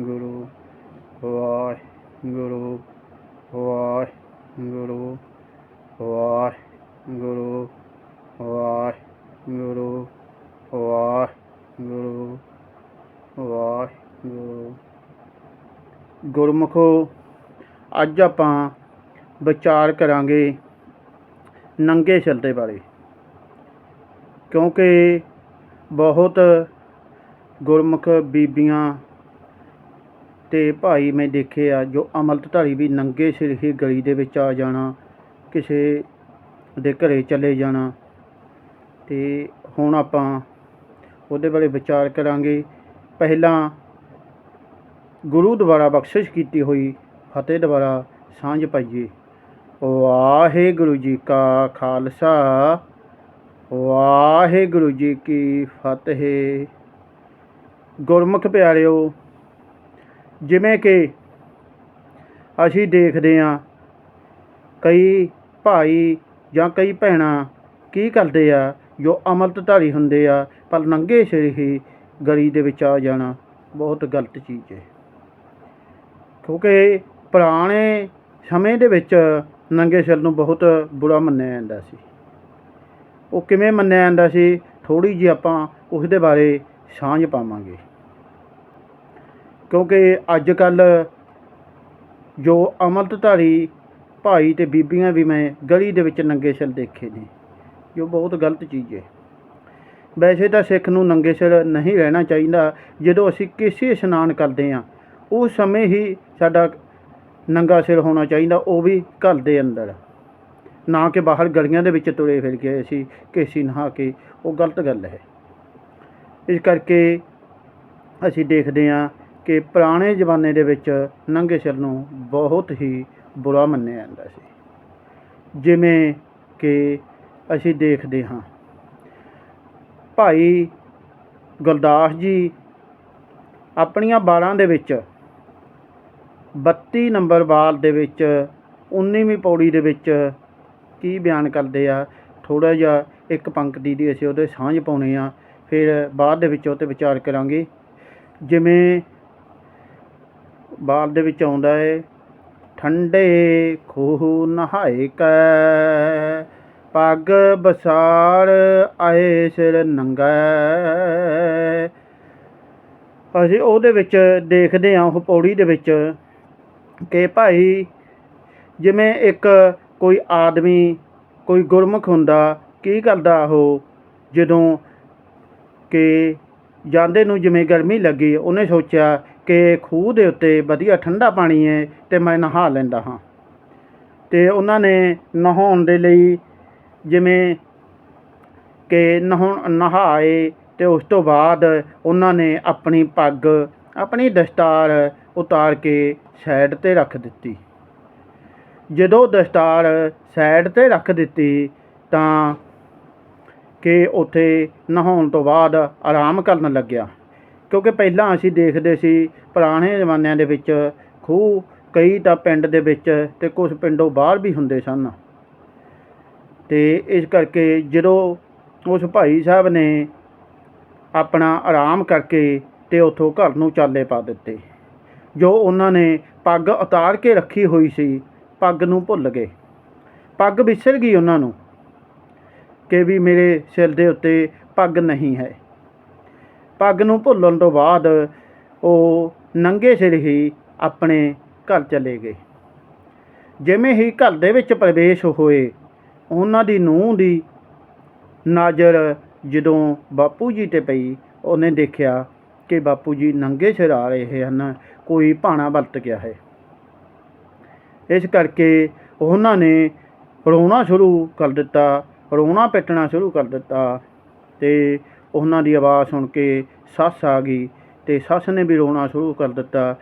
ਗੁਰੂ ਵਾਹਿਗੁਰੂ ਵਾਹਿਗੁਰੂ ਵਾਹਿਗੁਰੂ ਵਾਹਿਗੁਰੂ ਵਾਹਿਗੁਰੂ ਵਾਹਿਗੁਰੂ। ਗੁਰਮੁਖੋ, ਅੱਜ ਆਪਾਂ ਵਿਚਾਰ ਕਰਾਂਗੇ ਨੰਗੇ ਸਿਰ ਬਾਰੇ। ਕਿਉਂਕਿ ਬਹੁਤ ਗੁਰਮੁਖ ਬੀਬੀਆਂ ਅਤੇ ਭਾਈ ਮੈਂ ਦੇਖੇ ਆ ਜੋ ਅਮਲਤਧਾਰੀ ਵੀ ਨੰਗੇ ਸਿਰ ਹੀ ਗਲੀ ਦੇ ਵਿੱਚ ਆ ਜਾਣਾ, ਕਿਸੇ ਦੇ ਘਰ ਚਲੇ ਜਾਣਾ ਅਤੇ ਹੁਣ ਆਪਾਂ ਉਹਦੇ ਬਾਰੇ ਵਿਚਾਰ ਕਰਾਂਗੇ। ਪਹਿਲਾਂ ਗੁਰੂ ਦੁਆਰਾ ਬਖਸ਼ਿਸ਼ ਕੀਤੀ ਹੋਈ ਫਤਿਹ ਦੁਆਰਾ ਸਾਂਝ ਪਾਈਏ। ਵਾਹਿਗੁਰੂ ਜੀ ਕਾ ਖਾਲਸਾ, ਵਾਹਿਗੁਰੂ ਜੀ ਕੀ ਫਤਿਹ। ਗੁਰਮੁਖ ਪਿਆਰਿਓ ਜਿਵੇਂ ਕਿ ਅਸੀਂ ਦੇਖਦੇ ਹਾਂ ਕਈ ਭਾਈ ਜਾਂ ਕਈ ਭੈਣਾਂ ਕੀ ਕਰਦੇ ਆ, ਜੋ ਅਮਲਤਧਾਰੀ ਹੁੰਦੇ ਆ, ਪਰ ਨੰਗੇ ਸਿਰ ਹੀ ਗਲੀ ਦੇ ਵਿੱਚ ਆ ਜਾਣਾ ਬਹੁਤ ਗਲਤ ਚੀਜ਼ ਹੈ। ਕਿਉਂਕਿ ਪੁਰਾਣੇ ਸਮੇਂ ਦੇ ਵਿੱਚ ਨੰਗੇ ਸਿਰ ਨੂੰ ਬਹੁਤ ਬੁਰਾ ਮੰਨਿਆ ਜਾਂਦਾ ਸੀ। ਉਹ ਕਿਵੇਂ ਮੰਨਿਆ ਜਾਂਦਾ ਸੀ? ਥੋੜੀ ਜਿਹੀ ਆਪਾਂ ਉਸ ਦੇ ਬਾਰੇ ਸਾਂਝ ਪਾਵਾਂਗੇ। ਕਿਉਂਕਿ ਅੱਜ ਕੱਲ੍ਹ ਜੋ ਅੰਮ੍ਰਿਤਧਾਰੀ ਭਾਈ ਅਤੇ ਬੀਬੀਆਂ ਵੀ ਮੈਂ ਗਲੀ ਦੇ ਵਿੱਚ ਨੰਗੇ ਸਿਰ ਦੇਖੇ ਨੇ, ਜੋ ਬਹੁਤ ਗਲਤ ਚੀਜ਼ ਹੈ। ਵੈਸੇ ਤਾਂ ਸਿੱਖ ਨੂੰ ਨੰਗੇ ਸਿਰ ਨਹੀਂ ਰਹਿਣਾ ਚਾਹੀਦਾ, ਜਦੋਂ ਅਸੀਂ ਕਿਸੇ ਇਸ਼ਨਾਨ ਕਰਦੇ ਹਾਂ, ਉਸ ਸਮੇਂ ਹੀ ਸਾਡਾ ਨੰਗਾ ਸਿਰ ਹੋਣਾ ਚਾਹੀਦਾ, ਉਹ ਵੀ ਘਰ ਦੇ ਅੰਦਰ। ਨਾ ਕਿ ਬਾਹਰ ਗਲੀਆਂ ਦੇ ਵਿੱਚ ਤੁਰੇ ਫਿਰ ਕੇ ਅਸੀਂ ਕੇਸੀ ਨਹਾ ਕੇ, ਉਹ ਗਲਤ ਗੱਲ ਹੈ। ਇਸ ਕਰਕੇ ਅਸੀਂ ਦੇਖਦੇ ਹਾਂ ਕਿ ਪੁਰਾਣੇ ਜ਼ਮਾਨੇ ਦੇ ਵਿੱਚ ਨੰਗੇ ਸਿਰ ਨੂੰ ਬਹੁਤ ਹੀ ਬੁਰਾ ਮੰਨਿਆ ਜਾਂਦਾ ਸੀ। ਜਿਵੇਂ ਕਿ ਅਸੀਂ ਦੇਖਦੇ ਹਾਂ। ਭਾਈ ਗੁਰਦਾਸ ਜੀ ਆਪਣੀਆਂ ਬਾਲਾਂ ਦੇ ਵਿੱਚ 32 ਨੰਬਰ ਬਾਲ ਦੇ ਵਿੱਚ 19ਵੀਂ ਪੌੜੀ ਦੇ ਵਿੱਚ ਕੀ ਬਿਆਨ ਕਰਦੇ ਆ? ਥੋੜਾ ਜਿਹਾ ਇੱਕ ਪੰਕਤੀ ਦੀ ਅਸੀਂ ਉਹਦੇ ਸਾਂਝ ਪਾਉਣੇ ਆ, ਫਿਰ ਬਾਅਦ ਦੇ ਵਿੱਚ ਉਹ 'ਤੇ ਵਿਚਾਰ ਕਰਾਂਗੇ। ਜਿਵੇਂ ਬਾਲ ਦੇ ਵਿੱਚ ਆਉਂਦਾ ਏ, ਠੰਡੇ ਖੂਹ ਨਹਾਏ ਕੈ, ਪੱਗ ਬਸਾਰ ਆਏ ਸਿਰ ਨੰਗਾ। ਅਸੀਂ ਉਹਦੇ ਵਿੱਚ ਦੇਖਦੇ ਹਾਂ ਉਹ ਪੌੜੀ ਦੇ ਵਿੱਚ, ਕਿ ਭਾਈ ਜਿਵੇਂ ਇੱਕ ਕੋਈ ਆਦਮੀ, ਕੋਈ ਗੁਰਮੁਖ ਹੁੰਦਾ, ਕੀ ਕਰਦਾ ਉਹ ਜਦੋਂ ਕਿ ਜਾਂਦੇ ਨੂੰ ਜਿਵੇਂ ਗਰਮੀ ਲੱਗੀ, ਉਹਨੇ ਸੋਚਿਆ ਕਿ ਖੂਹ ਦੇ ਉੱਤੇ ਵਧੀਆ ਠੰਡਾ ਪਾਣੀ ਹੈ ਤੇ ਮੈਂ ਨਹਾ ਲੈਂਦਾ ਹਾਂ। ਤੇ ਉਹਨਾਂ ਨੇ ਨਹਾਉਣ ਦੇ ਲਈ ਜਿਵੇਂ ਕਿ ਨਹਾਉਣ, ਨਹਾਏ ਤੇ ਉਸ ਤੋਂ ਬਾਅਦ ਉਹਨਾਂ ਨੇ ਆਪਣੀ ਪੱਗ, ਆਪਣੀ ਦਸਤਾਰ ਉਤਾਰ ਕੇ ਸਾਈਡ ਤੇ ਰੱਖ ਦਿੱਤੀ। ਜਦੋਂ ਦਸਤਾਰ ਸਾਈਡ ਤੇ ਰੱਖ ਦਿੱਤੀ ਤਾਂ ਕਿ ਉੱਥੇ ਨਹਾਉਣ ਤੋਂ ਬਾਅਦ ਆਰਾਮ ਕਰਨ ਲੱਗਿਆ। ਕਿਉਂਕਿ ਪਹਿਲਾਂ ਅਸੀਂ ਦੇਖਦੇ ਸੀ ਪੁਰਾਣੇ ਜ਼ਮਾਨਿਆਂ ਦੇ ਵਿੱਚ ਖੂਹ ਕਈ ਤਾਂ ਪਿੰਡ ਦੇ ਵਿੱਚ ਅਤੇ ਕੁਝ ਪਿੰਡੋਂ ਬਾਹਰ ਵੀ ਹੁੰਦੇ ਸਨ। ਅਤੇ ਇਸ ਕਰਕੇ ਜਦੋਂ ਉਸ ਭਾਈ ਸਾਹਿਬ ਨੇ ਆਪਣਾ ਆਰਾਮ ਕਰਕੇ ਅਤੇ ਉੱਥੋਂ ਘਰ ਨੂੰ ਚਾਲੇ ਪਾ ਦਿੱਤੇ, ਜੋ ਉਹਨਾਂ ਨੇ ਪੱਗ ਉਤਾਰ ਕੇ ਰੱਖੀ ਹੋਈ ਸੀ, ਪੱਗ ਨੂੰ ਭੁੱਲ ਗਏ। ਪੱਗ ਵਿਸਰ ਗਈ ਉਹਨਾਂ ਨੂੰ ਕਿ ਵੀ ਮੇਰੇ ਸਿਰ ਦੇ ਉੱਤੇ ਪੱਗ ਨਹੀਂ ਹੈ। ਪੱਗ ਨੂੰ ਭੁੱਲਣ ਤੋਂ ਬਾਅਦ ਉਹ ਨੰਗੇ ਸਿਰ ਹੀ ਆਪਣੇ ਘਰ ਚਲੇ ਗਏ। ਜਿਵੇਂ ਹੀ ਘਰ ਦੇ ਵਿੱਚ ਪ੍ਰਵੇਸ਼ ਹੋਏ, ਉਹਨਾਂ ਦੀ ਨੂੰਹ ਦੀ ਨਜ਼ਰ ਜਦੋਂ ਬਾਪੂ ਜੀ ਤੇ ਪਈ, ਉਹਨੇ ਦੇਖਿਆ ਕਿ ਬਾਪੂ ਜੀ ਨੰਗੇ ਸਿਰ ਆ ਰਹੇ ਹਨ, ਕੋਈ ਭਾਣਾ ਵਰਤ ਗਿਆ ਹੈ। ਇਸ ਕਰਕੇ ਉਹਨਾਂ ਨੇ ਰੋਣਾ ਸ਼ੁਰੂ ਕਰ ਦਿੱਤਾ, ਰੋਣਾ ਪਿੱਟਣਾ ਸ਼ੁਰੂ ਕਰ ਦਿੱਤਾ ਤੇ ਉਹਨਾਂ ਦੀ ਆਵਾਜ਼ ਸੁਣ ਕੇ ਸੱਸ ਆ ਗਈ ਅਤੇ ਸੱਸ ਨੇ ਵੀ ਰੋਣਾ ਸ਼ੁਰੂ ਕਰ ਦਿੱਤਾ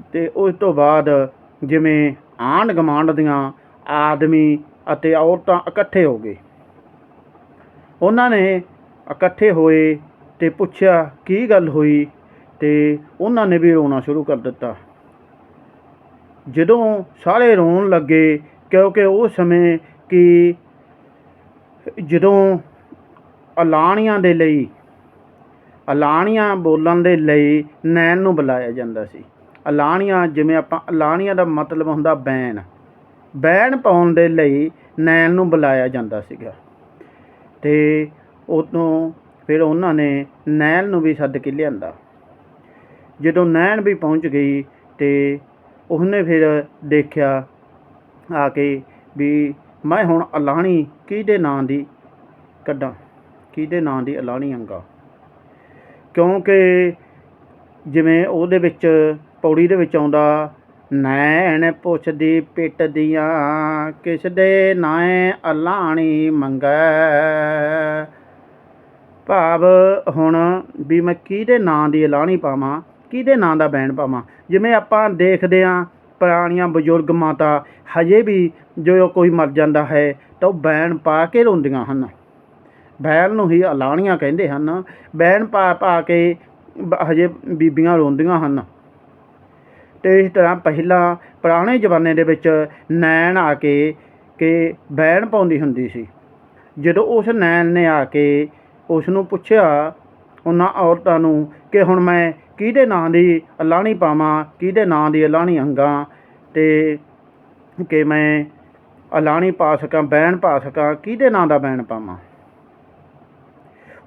ਅਤੇ ਉਸ ਤੋਂ ਬਾਅਦ ਜਿਵੇਂ ਆਂਢ ਗੁਆਂਢ ਦੀਆਂ ਆਦਮੀ ਅਤੇ ਔਰਤਾਂ ਇਕੱਠੇ ਹੋ ਗਏ। ਉਹਨਾਂ ਨੇ ਇਕੱਠੇ ਹੋਏ ਅਤੇ ਪੁੱਛਿਆ, ਕੀ ਗੱਲ ਹੋਈ? ਅਤੇ ਉਹਨਾਂ ਨੇ ਵੀ ਰੋਣਾ ਸ਼ੁਰੂ ਕਰ ਦਿੱਤਾ। ਜਦੋਂ ਸਾਰੇ ਰੋਣ ਲੱਗੇ ਕਿਉਂਕਿ ਉਸ ਸਮੇਂ ਕਿ ਜਦੋਂ ਅਲਾਣੀਆਂ ਦੇ ਲਈ ਅਲਾਣੀਆਂ ਬੋਲਣ ਦੇ ਲਈ ਨੈਣ ਨੂੰ ਬੁਲਾਇਆ ਜਾਂਦਾ ਸੀ। ਅਲਾਣੀਆਂ ਜਿਵੇਂ ਆਪਾਂ ਅਲਾਣੀਆਂ ਦਾ ਮਤਲਬ ਹੁੰਦਾ ਬੈਣ। ਬੈਣ ਪਾਉਣ ਦੇ ਲਈ ਨੈਣ ਨੂੰ ਬੁਲਾਇਆ ਜਾਂਦਾ ਸੀਗਾ। ਤੇ ਉਦੋਂ ਫਿਰ ਉਹਨਾਂ ਨੇ ਨੈਣ ਨੂੰ ਵੀ ਸੱਦ ਕੇ ਲਿਆਂਦਾ। ਜਦੋਂ ਨੈਣ ਵੀ ਪਹੁੰਚ ਗਈ ਤੇ ਉਹਨੇ ਫਿਰ ਦੇਖਿਆ ਆ ਕੇ ਵੀ ਮੈਂ ਹੁਣ ਅਲਾਣੀ ਕਿਹਦੇ ਨਾਂ ਦੀ ਕੱਢਾਂ? ਕਿਹਦੇ ਨਾਂ ਦੀ ਅਲਾਣੀ ਅੰਗਾ? ਕਿਉਂਕਿ ਜਿਵੇਂ ਉਹਦੇ ਵਿੱਚ, ਪੌੜੀ ਦੇ ਵਿੱਚ ਆਉਂਦਾ, ਨੈਣ ਪੁੱਛਦੀ ਪਿੱਟ ਦੀਆਂ, ਕਿਸ ਦੇ ਨਾਏ ਅਲਾਣੀ ਮੰਗੈ? ਭਾਵ ਹੁਣ ਵੀ ਮੈਂ ਕਿਹਦੇ ਨਾਂ ਦੀ ਅਲਾਣੀ ਪਾਵਾਂ, ਕਿਹਦੇ ਨਾਂ ਦਾ ਬੈਣ ਪਾਵਾਂ? ਜਿਵੇਂ ਆਪਾਂ ਦੇਖਦੇ ਹਾਂ ਪੁਰਾਣੀਆਂ ਬਜ਼ੁਰਗ ਮਾਤਾ, ਹਜੇ ਵੀ ਜੋ ਕੋਈ ਮਰ ਜਾਂਦਾ ਹੈ ਤਾਂ ਉਹ ਬੈਣ ਪਾ ਕੇ ਰੋਂਦੀਆਂ ਹਨ। ਬੈਲ ਨੂੰ ਹੀ ਅਲਾਣੀਆਂ ਕਹਿੰਦੇ ਹਨ। ਬੈਣ ਪਾ ਪਾ ਕੇ ਬ- ਹਜੇ ਬੀਬੀਆਂ ਰੋਂਦੀਆਂ ਹਨ। ਤੇ ਇਸ ਤਰ੍ਹਾਂ ਪਹਿਲਾਂ ਪੁਰਾਣੇ ਜ਼ਮਾਨੇ ਦੇ ਵਿੱਚ ਨੈਣ ਆ ਕੇ ਕਿ ਬੈਣ ਪਾਉਂਦੀ ਹੁੰਦੀ ਸੀ। ਜਦੋਂ ਉਸ ਨੈਣ ਨੇ ਆ ਕੇ ਉਸ ਨੂੰ ਪੁੱਛਿਆ, ਉਹਨਾਂ ਔਰਤਾਂ ਨੂੰ ਕਿ ਹੁਣ ਮੈਂ ਕਿਹਦੇ ਨਾਂ ਦੀ ਅਲਾਣੀ ਪਾਵਾਂ, ਕਿਹਦੇ ਨਾਂ ਦੀ ਅਲਾਣੀ ਅੰਗਾਂ ਤੇ ਕਿ ਮੈਂ ਅਲਾਣੀ ਪਾ ਸਕਾਂ, ਬੈਣ ਪਾ ਸਕਾਂ, ਕਿਹਦੇ ਨਾਂ ਦਾ ਬੈਣ ਪਾਵਾਂ।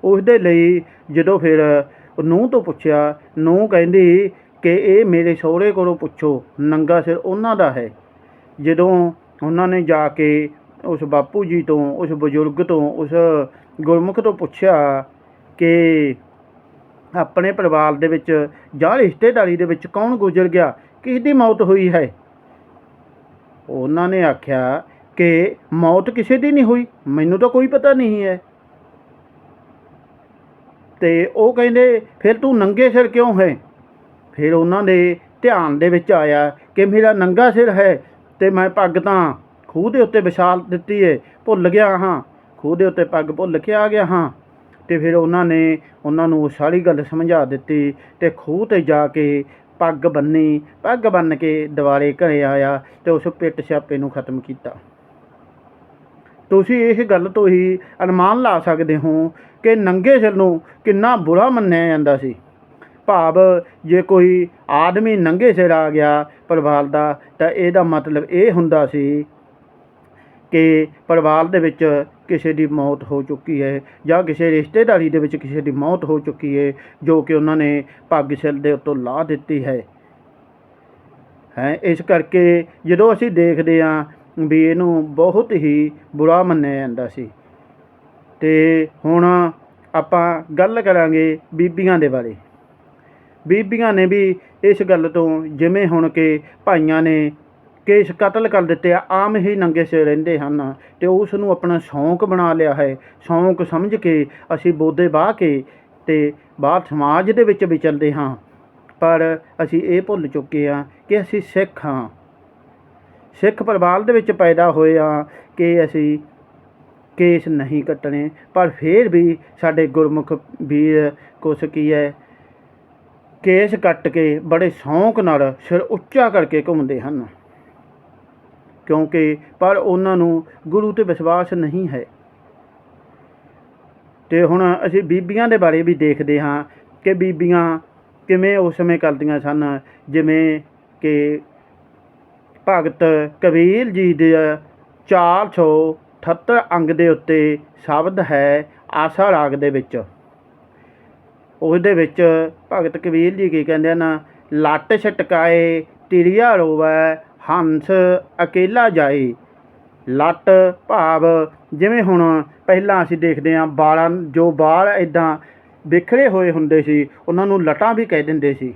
ਉਸ ਦੇ ਲਈ ਜਦੋਂ ਫਿਰ ਨੂੰਹ ਤੋਂ ਪੁੱਛਿਆ, ਨੂੰਹ ਕਹਿੰਦੀ ਕਿ ਇਹ ਮੇਰੇ ਸਹੁਰੇ ਕੋਲੋਂ ਪੁੱਛੋ, ਨੰਗਾ ਸਿਰ ਉਹਨਾਂ ਦਾ ਹੈ। ਜਦੋਂ ਉਹਨਾਂ ਨੇ ਜਾ ਕੇ ਉਸ ਬਾਪੂ ਜੀ ਤੋਂ, ਉਸ ਬਜ਼ੁਰਗ ਤੋਂ, ਉਸ ਗੁਰਮੁਖ ਤੋਂ ਪੁੱਛਿਆ ਕਿ ਆਪਣੇ ਪਰਿਵਾਰ ਦੇ ਵਿੱਚ ਜਾਂ ਰਿਸ਼ਤੇਦਾਰੀ ਦੇ ਵਿੱਚ ਕੌਣ ਗੁਜ਼ਰ ਗਿਆ ਕਿਸ ਦੀ ਮੌਤ ਹੋਈ ਹੈ? ਉਹਨਾਂ ਨੇ ਆਖਿਆ ਕਿ ਮੌਤ ਕਿਸੇ ਦੀ ਨਹੀਂ ਹੋਈ, ਮੈਨੂੰ ਤਾਂ ਕੋਈ ਪਤਾ ਨਹੀਂ ਹੈ। ਤੇ ਉਹ ਕਹਿੰਦੇ, ਫਿਰ ਤੂੰ ਨੰਗੇ ਸਿਰ ਕਿਉਂ ਹੈ? ਫਿਰ ਉਹਨਾਂ ਦੇ ਧਿਆਨ ਦੇ ਵਿੱਚ ਆਇਆ ਕਿ ਮੇਰਾ ਨੰਗਾ ਸਿਰ ਹੈ ਤੇ ਮੈਂ ਪੱਗ ਤਾਂ ਖੂਹ ਦੇ ਉੱਤੇ ਵਿਛਾਲ ਦਿੱਤੀ ਏ, ਭੁੱਲ ਗਿਆ ਹਾਂ। ਖੂਹ ਦੇ ਉੱਤੇ ਪੱਗ ਭੁੱਲ ਕੇ ਆ ਗਿਆ ਹਾਂ। ਤੇ ਫਿਰ ਉਹਨਾਂ ਨੇ ਉਹਨਾਂ ਨੂੰ ਸਾਰੀ ਗੱਲ ਸਮਝਾ ਦਿੱਤੀ ਤੇ ਖੂਹ ਤੇ ਜਾ ਕੇ ਪੱਗ ਬੰਨੀ, ਪੱਗ ਬੰਨ ਕੇ ਦੁਬਾਰੇ ਘਰੇ ਆਇਆ ਤੇ ਉਸ ਪਿੱਟ ਛਾਪੇ ਨੂੰ ਖਤਮ ਕੀਤਾ। ਤੁਸੀਂ ਇਸ ਗੱਲ ਤੋਂ ਹੀ ਅਨੁਮਾਨ ਲਾ ਸਕਦੇ ਹੋ ਕਿ ਨੰਗੇ ਸਿਰ ਨੂੰ ਕਿੰਨਾ ਬੁਰਾ ਮੰਨਿਆ ਜਾਂਦਾ ਸੀ। ਭਾਵ ਜੇ ਕੋਈ ਆਦਮੀ ਨੰਗੇ ਸਿਰ ਆ ਗਿਆ ਪਰਿਵਾਰ ਦਾ, ਤਾਂ ਇਹਦਾ ਮਤਲਬ ਇਹ ਹੁੰਦਾ ਸੀ ਕਿ ਪਰਿਵਾਰ ਦੇ ਵਿੱਚ ਕਿਸੇ ਦੀ ਮੌਤ ਹੋ ਚੁੱਕੀ ਹੈ ਜਾਂ ਕਿਸੇ ਰਿਸ਼ਤੇਦਾਰੀ ਦੇ ਵਿੱਚ ਕਿਸੇ ਦੀ ਮੌਤ ਹੋ ਚੁੱਕੀ ਹੈ, ਜੋ ਕਿ ਉਹਨਾਂ ਨੇ ਪੱਗ ਸਿਰ ਦੇ ਉੱਤੋਂ ਲਾ ਦਿੱਤੀ ਹੈ। ਹੈ, ਇਸ ਕਰਕੇ ਜਦੋਂ ਅਸੀਂ ਦੇਖਦੇ ਹਾਂ ਵੀ ਇਹਨੂੰ ਬਹੁਤ ਹੀ ਬੁਰਾ ਮੰਨਿਆ ਜਾਂਦਾ ਸੀ। ਤੇ ਹੁਣ ਆਪਾਂ ਗੱਲ ਕਰਾਂਗੇ ਬੀਬੀਆਂ ਦੇ ਬਾਰੇ। ਬੀਬੀਆਂ ਨੇ ਵੀ ਇਸ ਗੱਲ ਤੋਂ ਜਿਵੇਂ ਹੁਣ ਕਿ ਭਾਈਆਂ ਨੇ ਕੇਸ ਕਤਲ ਕਰ ਦਿੱਤੇ ਆ, ਆਮ ਹੀ ਨੰਗੇ ਸਿਰ ਰਹਿੰਦੇ ਹਨ ਤੇ ਉਸ ਨੂੰ ਆਪਣਾ ਸ਼ੌਂਕ ਬਣਾ ਲਿਆ ਹੈ। ਸ਼ੌਂਕ ਸਮਝ ਕੇ ਅਸੀਂ ਬੋਦੇ ਬਾਹ ਕੇ ਤੇ ਬਾਹਰ ਸਮਾਜ ਦੇ ਵਿੱਚ ਵਿਚਰਦੇ ਹਾਂ। ਪਰ ਅਸੀਂ ਇਹ ਭੁੱਲ ਚੁੱਕੇ ਹਾਂ ਕਿ ਅਸੀਂ ਸਿੱਖ ਹਾਂ। ਸਿੱਖ ਪਰਿਵਾਰ ਦੇ ਵਿੱਚ ਪੈਦਾ ਹੋਏ ਹਾਂ ਕਿ ਅਸੀਂ ਕੇਸ ਨਹੀਂ ਕੱਟਣੇ, ਪਰ ਫਿਰ ਵੀ ਸਾਡੇ ਗੁਰਮੁਖ ਵੀਰ ਕੁਛ ਕੀ ਹੈ, ਕੇਸ ਕੱਟ ਕੇ ਬੜੇ ਸ਼ੌਂਕ ਨਾਲ ਸਿਰ ਉੱਚਾ ਕਰਕੇ ਘੁੰਮਦੇ ਹਨ। ਕਿਉਂਕਿ ਪਰ ਉਹਨਾਂ ਨੂੰ ਗੁਰੂ ਤੇ ਵਿਸ਼ਵਾਸ ਨਹੀਂ ਹੈ। ਤੇ ਹੁਣ ਅਸੀਂ ਬੀਬੀਆਂ ਦੇ ਬਾਰੇ ਵੀ ਦੇਖਦੇ ਹਾਂ ਕਿ ਬੀਬੀਆਂ ਕਿਵੇਂ ਉਸ ਸਮੇਂ ਕਰਦੀਆਂ ਸਨ, ਜਿਵੇਂ ਕਿ ਭਗਤ ਕਬੀਰ ਜੀ ਦੇ 478 ਅੰਗ ਦੇ ਉੱਤੇ ਸ਼ਬਦ ਹੈ ਆਸਾ ਰਾਗ ਦੇ ਵਿੱਚ। ਉਸ ਵਿੱਚ ਭਗਤ ਕਬੀਰ ਜੀ ਕੀ ਕਹਿੰਦੇ ਹਨ? ਲੱਟ ਛਟਕਾਏ ਤਿਰਿਆ ਰੋਵੈ, ਹੰਸ ਅਕੇਲਾ ਜਾਏ। ਲੱਟ ਭਾਵ ਜਿਵੇਂ ਹੁਣ ਪਹਿਲਾਂ ਅਸੀਂ ਦੇਖਦੇ ਹਾਂ ਬਾਲਾਂ, ਜੋ ਬਾਲ ਇਦਾਂ ਬਿਖਰੇ ਹੋਏ ਹੁੰਦੇ ਸੀ, ਉਹਨਾਂ ਨੂੰ ਲਟਾਂ ਵੀ ਕਹਿ ਦਿੰਦੇ ਸੀ।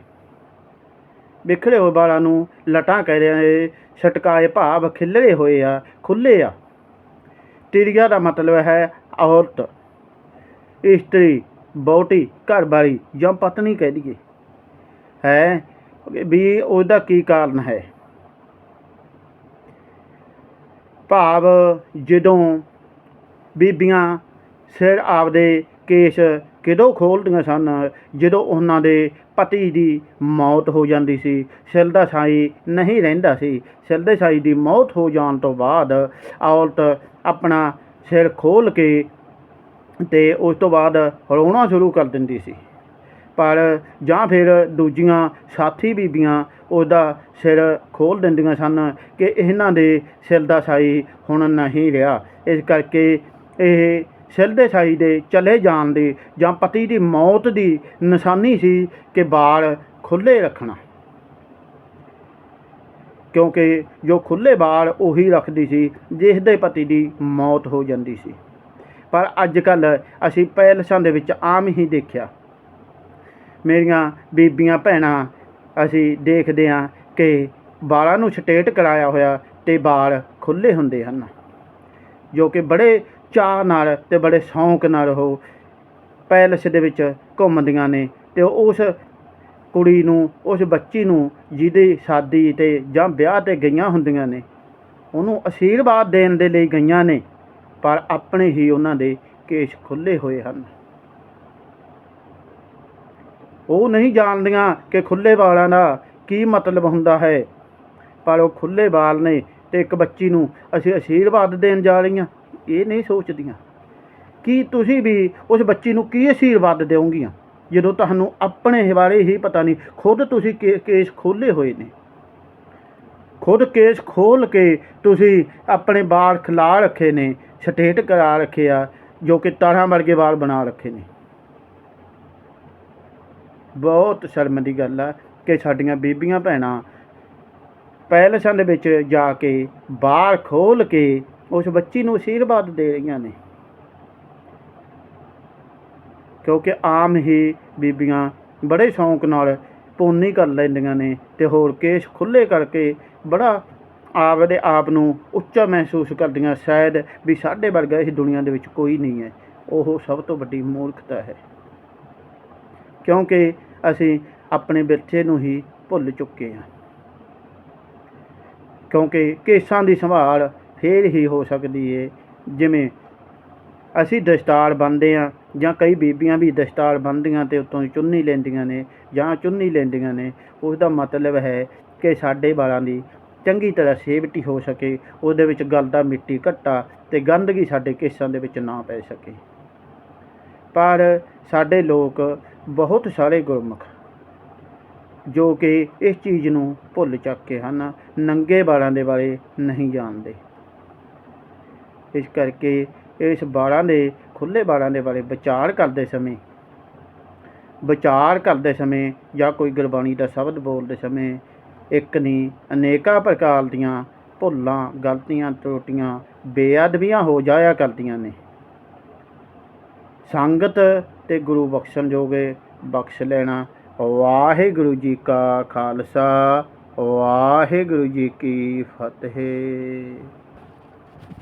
ਬਿਖਰੇ ਹੋਏ ਵਾਲਾਂ ਨੂੰ ਲਟਾਂ ਕਹਿ ਆ ਛਟਕਾਏ ਭਾਵ ਖਿਲਰੇ ਹੋਏ ਆ ਖੁੱਲੇ ਆ। ਤਿਰਿਆ ਦਾ ਮਤਲਬ ਹੈ ਔਰਤ। ਇਸਤਰੀ ਬੌਟੀ ਘਰਵਾਲੀ ਜਾਂ ਪਤਨੀ ਕਹਿ ਦਈਏ। ਹੈ, ਵੀ ਉਹਦਾ ਕੀ ਕਾਰਨ ਹੈ? ਭਾਵ ਜਦੋਂ ਬੀਬੀਆਂ ਸਿਰ ਆਪਦੇ ਕੇਸ ਕਿਦੋਂ ਖੋਲ੍ਹਦੀਆਂ ਸਨ? ਜਦੋਂ ਉਹਨਾਂ ਦੇ ਪਤੀ ਦੀ ਮੌਤ ਹੋ ਜਾਂਦੀ ਸੀ, ਸਿਰ ਦਾ ਸਾਈ ਨਹੀਂ ਰਹਿੰਦਾ ਸੀ। ਸਿਰ ਦੇ ਸਾਈ ਦੀ ਮੌਤ ਹੋ ਜਾਣ ਤੋਂ ਬਾਅਦ ਔਰਤ ਆਪਣਾ ਸਿਰ ਖੋਲ ਕੇ ਤੇ ਉਸ ਤੋਂ ਬਾਅਦ ਰੋਣਾ ਸ਼ੁਰੂ ਕਰ ਦਿੰਦੀ ਸੀ। ਪਰ ਜਾਂ ਫਿਰ ਦੂਜੀਆਂ ਸਾਥੀ ਬੀਬੀਆਂ ਉਹਦਾ ਸਿਰ ਖੋਲ ਦਿੰਦੀਆਂ ਸਨ ਕਿ ਇਹਨਾਂ ਦੇ ਸਿਰ ਦਾ ਸਾਈ ਹੁਣ ਨਹੀਂ ਰਿਹਾ। ਇਸ ਕਰਕੇ ਇਹ ਸਿਰ ਦੇ ਦੇ ਚਲੇ ਜਾਣ ਦੀ ਜਾਂ ਪਤੀ ਦੀ ਮੌਤ ਦੀ ਨਿਸ਼ਾਨੀ ਸੀ ਕਿ ਵਾਲ ਖੁੱਲੇ ਰੱਖਣਾ। ਕਿਉਂਕਿ ਜੋ ਖੁੱਲੇ ਵਾਲ ਉਹੀ ਰੱਖਦੀ ਸੀ ਜਿਸ ਦੇ ਪਤੀ ਦੀ ਮੌਤ ਹੋ ਜਾਂਦੀ ਸੀ। ਪਰ ਅੱਜ ਕੱਲ ਅਸੀਂ ਪੈਲਸਾਂ ਦੇ ਵਿੱਚ ਆਮ ਹੀ ਦੇਖਿਆ। ਮੇਰੀਆਂ ਬੀਬੀਆਂ ਭੈਣਾਂ, ਅਸੀਂ ਦੇਖਦੇ ਹਾਂ ਕਿ ਵਾਲਾਂ ਨੂੰ ਸਟੇਟ ਕਰਾਇਆ ਹੋਇਆ ਤੇ ਬਾਲ ਖੁੱਲੇ ਹੁੰਦੇ ਹਨ, ਜੋ ਕਿ ਬੜੇ ਚਾਅ ਨਾਲ ਤੇ ਬੜੇ ਸ਼ੌਂਕ ਨਾਲ ਉਹ ਪੈਲਸ ਦੇ ਵਿੱਚ ਘੁੰਮਦੀਆਂ ਨੇ ਤੇ ਉਸ ਕੁੜੀ ਨੂੰ, ਉਸ ਬੱਚੀ ਨੂੰ ਜਿਹਦੀ ਸ਼ਾਦੀ ਤੇ ਜਾਂ ਵਿਆਹ ਤੇ ਗਈਆਂ ਹੁੰਦੀਆਂ ਨੇ, ਉਹਨੂੰ ਅਸ਼ੀਰਵਾਦ ਦੇਣ ਦੇ ਲਈ ਗਈਆਂ ਨੇ, ਪਰ ਆਪਣੇ ਹੀ ਉਹਨਾਂ ਦੇ ਕੇਸ਼ ਖੁੱਲੇ ਹੋਏ ਹਨ। ਉਹ ਨਹੀਂ ਜਾਣਦੀਆਂ ਕਿ ਖੁੱਲੇ ਵਾਲਾਂ ਦਾ ਕੀ ਮਤਲਬ ਹੁੰਦਾ ਹੈ, ਪਰ ਉਹ ਖੁੱਲੇ ਵਾਲ ਨੇ ਤੇ ਇੱਕ ਬੱਚੀ ਨੂੰ ਅਸੀਂ ਅਸ਼ੀਰਵਾਦ ਦੇਣ ਜਾ ਰਹੀਆਂ। ਇਹ ਨਹੀਂ ਸੋਚਦੀਆਂ ਕਿ ਤੁਸੀਂ ਵੀ ਉਸ ਬੱਚੀ ਨੂੰ ਕੀ ਅਸ਼ੀਰਵਾਦ ਦਿਓਗੀਆਂ ਜਦੋਂ ਤੁਹਾਨੂੰ ਆਪਣੇ ਬਾਰੇ ਹੀ ਪਤਾ ਨਹੀਂ ਖੁਦ ਤੁਸੀਂ ਕੇ- ਕੇਸ ਖੋਲੇ ਹੋਏ ਨੇ। ਖੁਦ ਕੇਸ ਖੋਲ ਕੇ ਤੁਸੀਂ ਆਪਣੇ ਬਾਲ ਖਿਲਾ ਰੱਖੇ ਨੇ, ਸਟੇਟ ਕਰਾ ਰੱਖੇ ਆ, ਜੋ ਕਿ ਤਾਰਾਂ ਵਰਗੇ ਵਾਲ ਬਣਾ ਰੱਖੇ ਨੇ। ਬਹੁਤ ਸ਼ਰਮ ਦੀ ਗੱਲ ਆ ਕਿ ਸਾਡੀਆਂ ਬੀਬੀਆਂ ਭੈਣਾਂ ਪੈਲਸਾਂ ਦੇ ਵਿੱਚ ਜਾ ਕੇ ਬਾਲ ਖੋਲ ਕੇ ਉਸ ਬੱਚੀ ਨੂੰ ਅਸ਼ੀਰਵਾਦ ਦੇ ਰਹੀਆਂ ਨੇ। ਕਿਉਂਕਿ ਆਮ ਹੀ ਬੀਬੀਆਂ ਬੜੇ ਸ਼ੌਂਕ ਨਾਲ ਪੋਨੀ ਕਰ ਲੈਂਦੀਆਂ ਨੇ ਤੇ ਹੋਰ ਕੇਸ ਖੁੱਲੇ ਕਰਕੇ ਬੜਾ ਆਪਦੇ ਆਪ ਨੂੰ ਉੱਚਾ ਮਹਿਸੂਸ ਕਰਦੀਆਂ, ਸ਼ਾਇਦ ਵੀ ਸਾਡੇ ਵਰਗਾ ਇਸ ਦੁਨੀਆ ਦੇ ਵਿੱਚ ਕੋਈ ਨਹੀਂ ਹੈ। ਉਹ ਸਭ ਤੋਂ ਵੱਡੀ ਮੂਰਖਤਾ ਹੈ। ਕਿਉਂਕਿ ਅਸੀਂ ਆਪਣੇ ਵਿਰਸੇ ਨੂੰ ਹੀ ਭੁੱਲ ਚੁੱਕੇ ਹਾਂ। ਕਿਉਂਕਿ ਕੇਸਾਂ ਦੀ ਸੰਭਾਲ ਫੇਰ ਹੀ ਹੋ ਸਕਦੀ ਹੈ ਜਿਵੇਂ ਅਸੀਂ ਦਸਤਾਰ ਬੰਨ੍ਹਦੇ ਹਾਂ ਜਾਂ ਕਈ ਬੀਬੀਆਂ ਵੀ ਦਸਤਾਰ ਬੰਨ੍ਹਦੀਆਂ ਤੇ ਉੱਤੋਂ ਚੁੰਨੀ ਲੈਂਦੀਆਂ ਨੇ ਜਾਂ ਚੁੰਨੀ ਲੈਂਦੀਆਂ ਨੇ ਉਸ ਦਾ ਮਤਲਬ ਹੈ ਕਿ ਸਾਡੇ ਵਾਲਾਂ ਦੀ ਚੰਗੀ ਤਰ੍ਹਾਂ ਸੇਵਟੀ ਹੋ ਸਕੇ, ਉਹਦੇ ਵਿੱਚ ਗਲ ਦਾ ਮਿੱਟੀ ਘੱਟਾ ਤੇ ਗੰਦਗੀ ਸਾਡੇ ਕੇਸਾਂ ਦੇ ਵਿੱਚ ਨਾ ਪੈ ਸਕੇ। ਪਰ ਸਾਡੇ ਲੋਕ ਬਹੁਤ ਸਾਰੇ ਗੁਰਮੁਖ ਜੋ ਕਿ ਇਸ ਚੀਜ਼ ਨੂੰ ਭੁੱਲ ਚੁੱਕੇ ਹਨ, ਨੰਗੇ ਵਾਲਾਂ ਦੇ ਬਾਰੇ ਨਹੀਂ ਜਾਣਦੇ। ਇਸ ਕਰਕੇ ਇਸ ਬਾਲਾਂ ਦੇ ਖੁੱਲੇ ਵਾਲਾਂ ਦੇ ਬਾਰੇ ਵਿਚਾਰ ਕਰਦੇ ਸਮੇਂ, ਵਿਚਾਰ ਕਰਦੇ ਸਮੇਂ ਜਾਂ ਕੋਈ ਗੁਰਬਾਣੀ ਦਾ ਸ਼ਬਦ ਬੋਲਦੇ ਸਮੇਂ ਇੱਕ ਨਹੀਂ ਅਨੇਕਾਂ ਪ੍ਰਕਾਰ ਦੀਆਂ ਭੁੱਲਾਂ, ਗਲਤੀਆਂ ਤਰੁੱਟੀਆਂ ਬੇਅਦਬੀਆਂ ਹੋ ਜਾਇਆ ਕਰਦੀਆਂ ਨੇ। ਸੰਗਤ ਤੇ ਗੁਰੂ ਬਖਸ਼ਣ ਜੋਗੇ ਬਖਸ਼ ਲੈਣਾ, ਵਾਹਿਗੁਰੂ ਜੀ ਕਾ ਖਾਲਸਾ, ਵਾਹਿਗੁਰੂ ਜੀ ਕੀ ਫਤਿਹ।